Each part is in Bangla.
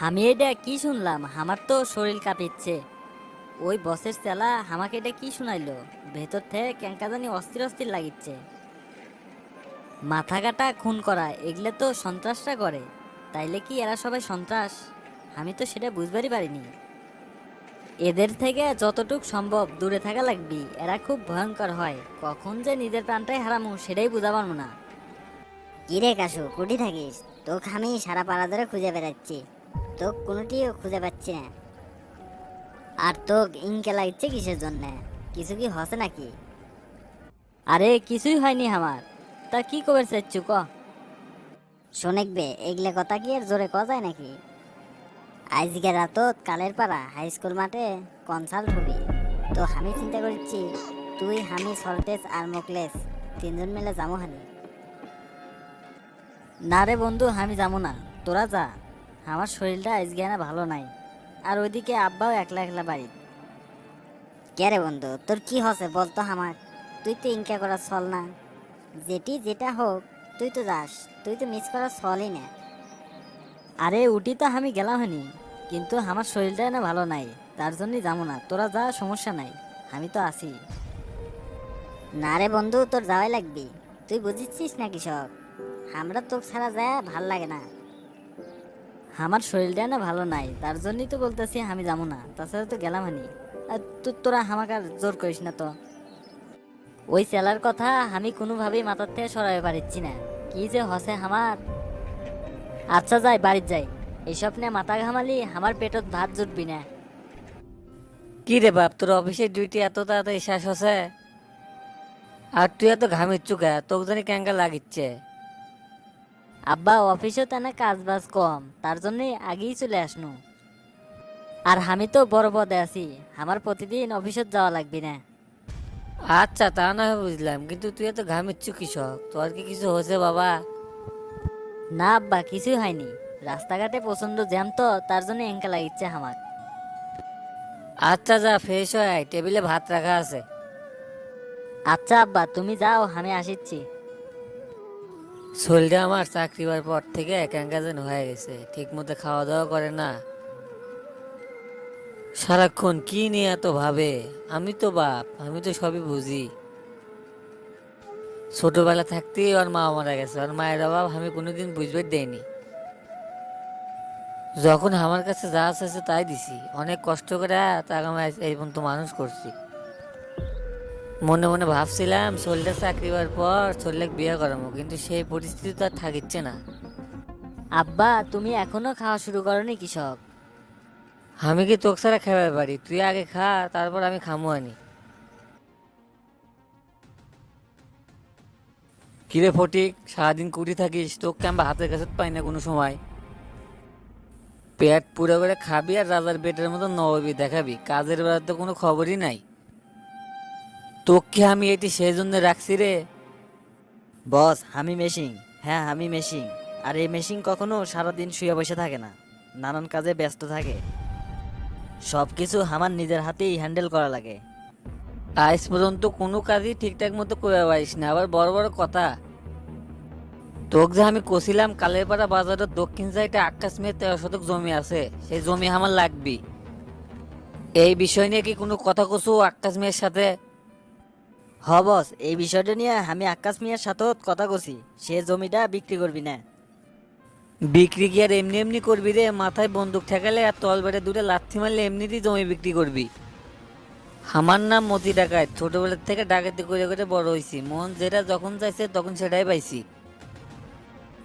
আমি এটা কি শুনলাম? আমার তো শরীর কাঁপিচ্ছে। ওই বসের চেলা আমাকে এটা কি শুনাইলো? ভেতর থেকে ক্যাঙ্কা জানি অস্থির অস্থির লাগিচ্ছে। মাথা কাটা খুন করা, এগুলো তো সন্ত্রাসটা করে। তাইলে কি এরা সবাই সন্ত্রাস? আমি তো সেটা বুঝবারই পারিনি। এদের থেকে যতটুক সম্ভব দূরে থাকা লাগবি, এরা খুব ভয়ঙ্কর হয়। কখন যে নিজের প্রাণটাই হারামু, সেটাই বুঝা পারব না। কিরে কাশু কুটি থাকিস? তোকে আমি সারা পাড়া ধরে খুঁজে বেড়াচ্ছি। তোক কোনোটিও খুঁজে পাচ্ছি না। আর তোক ইনকে লাগছে কিসের জন্য? কিছু কি হসে নাকি? আরে কিছুই হয়নি আমার। তা কি কবে চাচ্ছু ক? শোনেকবে এগুলো কথা কি আর জোরে কওয়া যায় নাকি? আজকে রাতত কালের পাড়া হাই স্কুল মাঠে কনসার্ট হবি। তো আমি চিন্তা করছি তুই আমি সল্টেস আর মোকলেস তিনজন মিলে যাব হানি। না রে বন্ধু আমি যাব না। তোরা যা। আমার শরীরটা আজকে না ভালো নাই। আর ওইদিকে আব্বাও একলা একলা বাড়ি। কে রে বন্ধু, তোর কি হসে বলতো আমার তুই তো ইনকা করা চল না। যেটি যেটা হোক, তুই তো যাস। তুই তো মিস করা চলই না। আরে উঠি তো আমি গেলাম হানি কিন্তু আমার শরীরটা না ভালো নাই। তার জন্যই যাব না। তোরা যা, সমস্যা নাই। আমি তো আছি। না রে বন্ধু, তোর যাওয়াই লাগবি। তুই বুঝিচ্ছিস না কৃষক আমরা তোকে ছাড়া যায় ভালো লাগে না। আমার শরীরটা না ভালো নাই, তার জন্যই তো বলতেছি আমি যাব না। তাছাড়া তো গেলাম আর তো তোরা আমাকে আর জোর করিস না তো। ওই সেলার কথা আমি কোনোভাবেই মাথার থেকে সরাতে পারছি না। কি যে হসে আমার। আচ্ছা যাই বাড়ির যাই। এইসব নিয়ে মাথা ঘামালি, আমার পেটত ভাত জুটবি না। কি রে বাপ, তোর অফিসের ডিউটি এত তাড়াতাড়ি শেষ হচ্ছে আর তুই এত ঘামিচ্ছু কে? তোকে জানি ক্যাঙ্কা লাগিচ্ছে। আব্বা অফিসেও তেনা কাজ বাজ কম। তার জন্যই আগেই চলে আসনু। আর আমি তো বড় পদে আছি। আমার প্রতিদিন অফিসে যাওয়া লাগবে না। আচ্ছা তা না হয় বুঝলাম। কিন্তু তুই এত ঘামিচ্ছু কৃষক তোর কি কিছু হয়েছে বাবা? না আব্বা কিছুই হয়নি। রাস্তাঘাটে প্রচণ্ড জ্যাম তো তার জন্য এঙ্কা লাগিচ্ছে আমার আচ্ছা যা ফ্রেশ হয় টেবিলে ভাত রাখা আছে। আচ্ছা আব্বা তুমি যাও আমি আসিচ্ছি। শরীরটা আমার চাকরি হওয়ার পর থেকে একাঙ্কা যেন হয়ে গেছে। ঠিক মতো খাওয়া দাওয়া করে না। সারাক্ষণ কি নিয়ে এত ভাবে? আমি তো বাপ, আমি তো সবই বুঝি। ছোটবেলা থাকতেই ওর মা মারা গেছে। ওর মায়ের অভাব আমি কোনোদিন বুঝবে দেয়নি যখন আমার কাছে যা আছে তাই দিছি। অনেক কষ্ট করে তাকে আমি এই পর্যন্ত মানুষ করছি। মনে মনে ভাবছিলাম শরীরটা চাকরি হওয়ার পর শরীরকে বিয়ে করাবো কিন্তু সেই পরিস্থিতি তো আর থাকিচ্ছে না। আব্বা তুমি এখনও খাওয়া শুরু করনি কৃষক? আমি কি তোকে ছাড়া খাবার পারি? তুই আগে খা তারপর আমি খামো আনি। কিরে ফটিক সারাদিন কুটি থাকিস তোকে আমরা হাতের কাছে পাই না কোনো সময়। পেট পুরো করে খাবি আর রাজার পেটের মতো নববি দেখাবি কাজের বেলার তো কোনো খবরই নাই। তোকে আমি এটি সেই জন্য রাখছি রে। বস আমি মেশিং হ্যাঁ আমি মেশিং আর এই মেশিং কখনো সারাদিন শুয়ে বসে থাকে না। নানান কাজে ব্যস্ত থাকে। সব কিছু আমার নিজের হাতেই হ্যান্ডেল করা লাগে। আজ পর্যন্ত কোনো কাজই ঠিকঠাক মতো করে পারিস না আবার বড় বড় কথা। তোকে যে আমি কছিলাম কালের পাড়া বাজারের দক্ষিণ সাইডে আকাশ মেয়ে তেরো শতক জমি আছে সেই জমি আমার লাগবি। এই বিষয় নিয়ে কি কোনো কথা কছু আকাশ মেয়ের সাথে? হ, বস, এই বিষয়টা নিয়ে আমি আকাশ মিয়ার সাথেও কথা কছি সে জমিটা বিক্রি করবি না। বিক্রি কি আর এমনি এমনি করবি রে? মাথায় বন্দুক ঠেকালে আর তল দূরে লাথি মারলে এমনিতেই জমি বিক্রি করবি। আমার নাম মতি ডাকাত। ছোটবেলার থেকে ডাকাতি করে করে বড় হয়েছি মন যেটা যখন চাইছে তখন সেটাই পাইছি।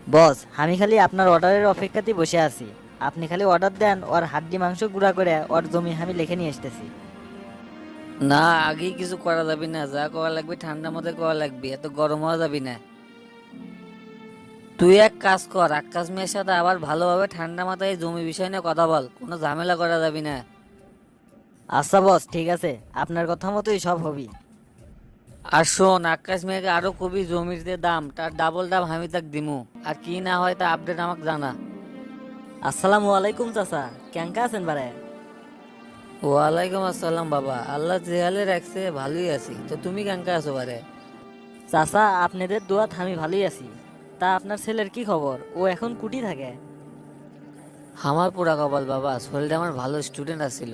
বস, আমি খালি আপনার অর্ডারের অপেক্ষাতেই বসে আছি। আপনি খালি অর্ডার দেন, ওর হাড্ডি মাংস গুঁড়া করে ওর জমি আমি লিখে নিয়ে আসতেছি। না, আগেই কিছু করা যাবে না, যা করা লাগবে ঠান্ডা মধ্যে করা লাগবে, এত গরম হওয়া যাবে না। তুই এক কাজ কর, আকাশ মেয়ের সাথে আবার ভালোভাবে ঠান্ডা মাথায় জমি বিষয় নিয়ে কথা বল, কোনো ঝামেলা করা যাবে না। আচ্ছা বস, ঠিক আছে, আপনার কথা মতোই সব হবি। আর শোন, আকাশ মেয়েকে আরও কবি জমির যে দাম, তার ডাবল দাম আমি তাক দিমু, আর কি না হয় তা আপডেট আমাকে জানা। আসসালামু আলাইকুম চাচা, কেঙ্কা আছেন বারে? ওয়ালাইকুম আসসালাম বাবা। আল্লাহ যে রাখছে ভালোই আছি। তো তুমি কেঙ্কা আছো বারে? চাচা আপনাদের দোয়াত আমি ভালোই আছি। তা আপনার ছেলের কি খবর? ও এখন কুটি থাকে। আমার পুরা কপাল বাবা শরীরটা আমার ভালো স্টুডেন্ট আসছিল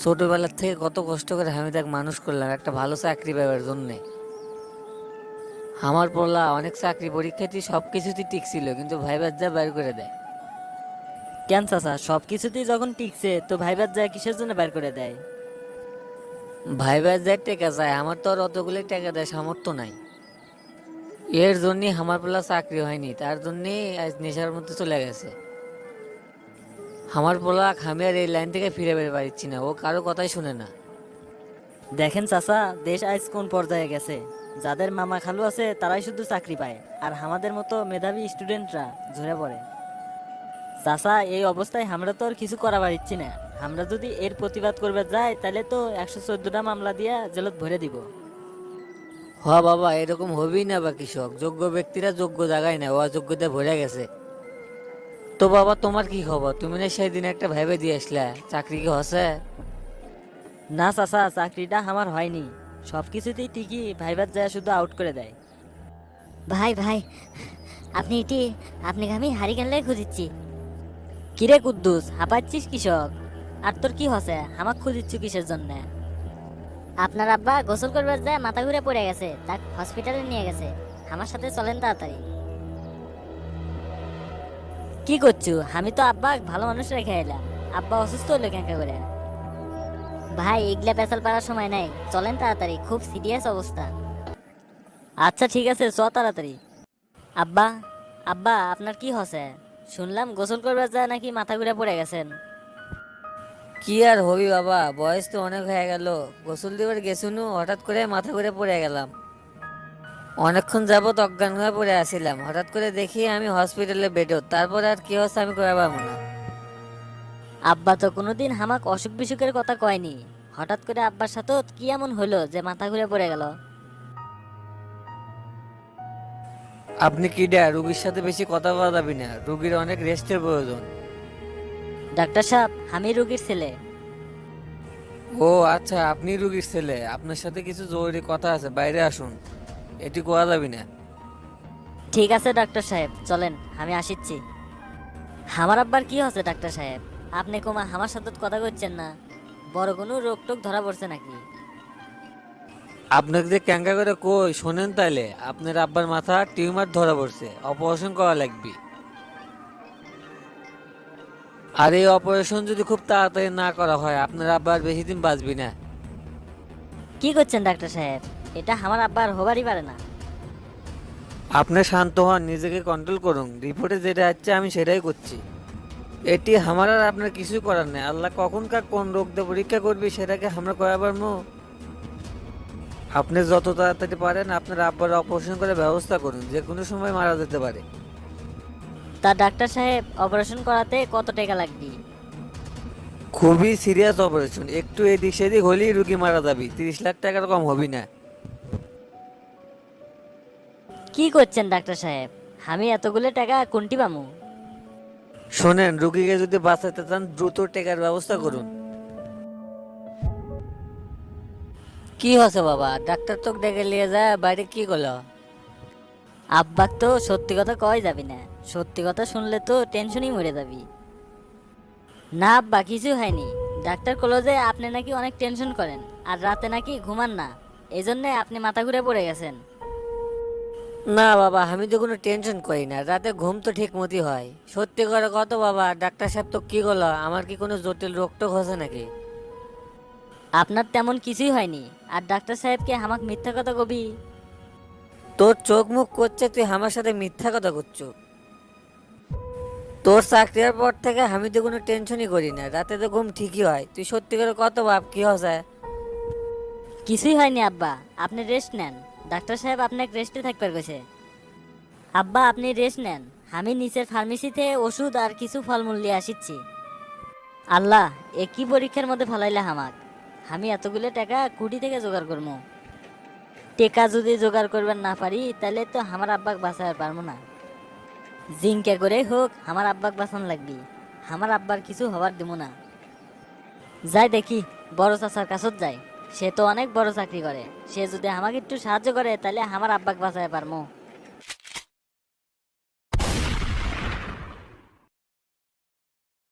ছোটবেলার থেকে কত কষ্ট করে আমি তাকে মানুষ করলাম একটা ভালো চাকরি পাবার জন্যে। আমার পড়লা অনেক চাকরি পরীক্ষাতে সব কিছুতেই টিকছিল কিন্তু ভাইবার যা বের করে দেয়। কেন চাচা? সব কিছুতেই যখন টিকছে তো ভাইবার যায় কিসের জন্য বের করে দেয়? ভাইবার যা টেকা যায় আমার তো আর অতগুলো টাকা দেয় সামর্থ্য নাই। এর জন্যই আমার পোলা চাকরি হয়নি তার জন্যই আজ নেশার মধ্যে চলে গেছে। আমার পোলা আমি আর এই লাইন থেকে ফিরে বের পারছি না ও কারও কথাই শুনে না। দেখেন চাচা দেশ আজ কোন পর্যায়ে গেছে? যাদের মামা খালু আছে তারাই শুধু চাকরি পায় আর আমাদের মতো মেধাবী স্টুডেন্টরা ঝরে পড়ে। চাচা এই অবস্থায় আমরা তো আর কিছু করা পারছি না। আমরা যদি এর প্রতিবাদ করবে যাই তাহলে তো একশো চোদ্দটা মামলা দিয়া জেলত ভরে দিব। হ বাবা এরকম হবেই না বা কৃষক। যোগ্য ব্যক্তিরা যোগ্য জায়গায় না ও অযোগ্যতা ভরে গেছে। তো বাবা তোমার কি খবর? তুমি না সেই দিন একটা ভেবে দিয়ে আসলে চাকরি কি হসে না চাচা চাকরিটা আমার হয়নি। সব কিছুতেই ঠিকই ভাইবার যায় শুধু আউট করে দেয়। ভাই ভাই আপনি এটি আপনাকে আমি হারি গেলে খুঁজিচ্ছি। কিরে কুদ্দুস, হাঁপাচ্ছিস কৃষক আর তোর কি হসে? আমাক খুঁজিচ্ছ কিসের জন্য? আপনার আব্বা গোসল করবার যায় মাথা ঘুরে পড়ে গেছে, তাক হসপিটালে নিয়ে গেছে। আমার সাথে চলেন তাড়াতাড়ি। কি করছু? আমি তো আব্বা ভালো মানুষ রেখে এলাম আব্বা অসুস্থ হলো ক্যাঁকা করে। ভাই, এগুলা পেশাল পাড়ার সময় নাই। চলেন তাড়াতাড়ি, খুব সিরিয়াস অবস্থা। আচ্ছা ঠিক আছে, চ তাড়াতাড়ি। আব্বা আব্বা, আপনার কি হসে? শুনলাম গোসল করবার যায় নাকি মাথা ঘুরে পড়ে গেছেন। কি আর হবি বাবা বয়স তো অনেক হয়ে গেল। গোসল দিবার গেছুনু হঠাৎ করে মাথা ঘুরে পড়ে গেলাম। অনেকক্ষণ যাবত অজ্ঞান হয়ে পড়ে আসিলাম। হঠাৎ করে দেখি আমি হসপিটালে বেডও তারপর আর কি হচ্ছে আমি কয়ে পাবো না। আব্বা তো কোনোদিন হামাক অসুখ বিসুখের কথা কয়নি। হঠাৎ করে আব্বার সাথে কি এমন হলো যে মাথা ঘুরে পড়ে গেল? আপনি কি ডা রুগীর সাথে বেশি কথা বলা যাবি না? রুগীর অনেক রেস্টের প্রয়োজন। ডাক্তার সাহেব আমি রুগীর ছেলে। ও আচ্ছা আপনি রুগীর ছেলে। আপনার সাথে কিছু জরুরি কথা আছে বাইরে আসুন। এটি করা যাবি না? ঠিক আছে ডাক্তার সাহেব চলেন আমি আসিচ্ছি। আমার আব্বার কি হচ্ছে ডাক্তার সাহেব? আপনি কোমা আমার সাথে কথা করছেন না। বড় কোনো রোগ টোক ধরা পড়ছে নাকি? আপনাকে যে ক্যাঙ্কা করে কই শোনেন তাইলে। আপনার আব্বার মাথা টিউমার ধরা পড়ছে অপারেশন করা লাগবে। আর এই অপারেশন যদি খুব তাড়াতাড়ি না করা হয় আপনার আব্বার বেশি দিন বাঁচবি না। কি করছেন ডাক্তার সাহেব? এটা আমার আব্বার হবারই পারে না। আপনি শান্ত হন নিজেকে কন্ট্রোল করুন। রিপোর্টে যেটা আছে আমি সেটাই করছি। এটি আমার আর আপনার কিছু করার নেই। আল্লাহ কখন কার কোন রোগ দিয়ে পরীক্ষা করবি সেটাকে আমরা কয়াবার মো আপনি যত তাড়াতাড়ি পারেন আপনার আব্বার অপারেশন করে ব্যবস্থা করুন। যে কোনো সময় মারা যেতে পারে। তা ডাক্তার সাহেব অপারেশন করাতে কত টাকা লাগবে? খুবই সিরিয়াস অপারেশন একটু এদিক সেদিক হলেই রুগী মারা যাবে। তিরিশ লাখ টাকার কম হবি না। কি করছেন ডাক্তার সাহেব? আমি এতগুলো টাকা কোনটি পামু শোনেন রুগীকে যদি বাঁচাতে চান দ্রুত টেকার ব্যবস্থা করুন। কি হচ্ছে বাবা? ডাক্তার তো ডেকে নিয়ে যায়, বাইরে কি করল? আব্বাক তো সত্যি কথা কয় যাবি না। সত্যি কথা শুনলে তো টেনশনই মরে যাবি। না আব্বা, কিছু হয়নি। ডাক্তার কলো যে আপনি নাকি অনেক টেনশন করেন, আর রাতে নাকি ঘুমান না। এই জন্যে আপনি মাথা ঘুরে পড়ে গেছেন। না বাবা, আমি তো কোনো টেনশন করি না। রাতে ঘুম তো ঠিক মতোই হয়। সত্যি করে কত বাবা, ডাক্তার সাহেব তো কি করল? আমার কি কোনো জটিল রোগ টোক হচ্ছে নাকি? আপনার তেমন কিছুই হয়নি। আর ডাক্তার সাহেবকে আমাক মিথ্যা কথা কবি। তোর চোখ মুখ করছে তুই আমার সাথে মিথ্যা কথা করছ। তোর চাকরির পর থেকে আমি তো কোনো টেনশনই করি না। রাতে তো ঘুম ঠিকই হয়। তুই সত্যি করে কত বাপ কি হচ্ছে কিছুই হয়নি আব্বা। আপনি রেস্ট নেন। ডাক্তার সাহেব আপনাকে রেস্টে থাকবার গেছে আব্বা আপনি রেস্ট নেন। আমি নিচের ফার্মেসিতে ওষুধ আর কিছু ফলমূল নিয়ে আসিচ্ছি। আল্লাহ এ কি পরীক্ষার মধ্যে ফলাইলে হামাক আমি এতগুলো টাকা কুটি থেকে জোগাড় করব টেকা যদি জোগাড় করবার না পারি, তাহলে তো আমার আব্বাক বাঁচাতে পারব না। জিঙ্কা করে হোক, আমার আব্বাক বাঁচান লাগবি। আমার আব্বার কিছু হবার দেবো না। যাই দেখি, বড় চাচার কাছত যাই। সে তো অনেক বড় চাকরি করে। সে যদি আমাকে একটু সাহায্য করে, তাহলে আমার আব্বাক বাঁচাতে পারব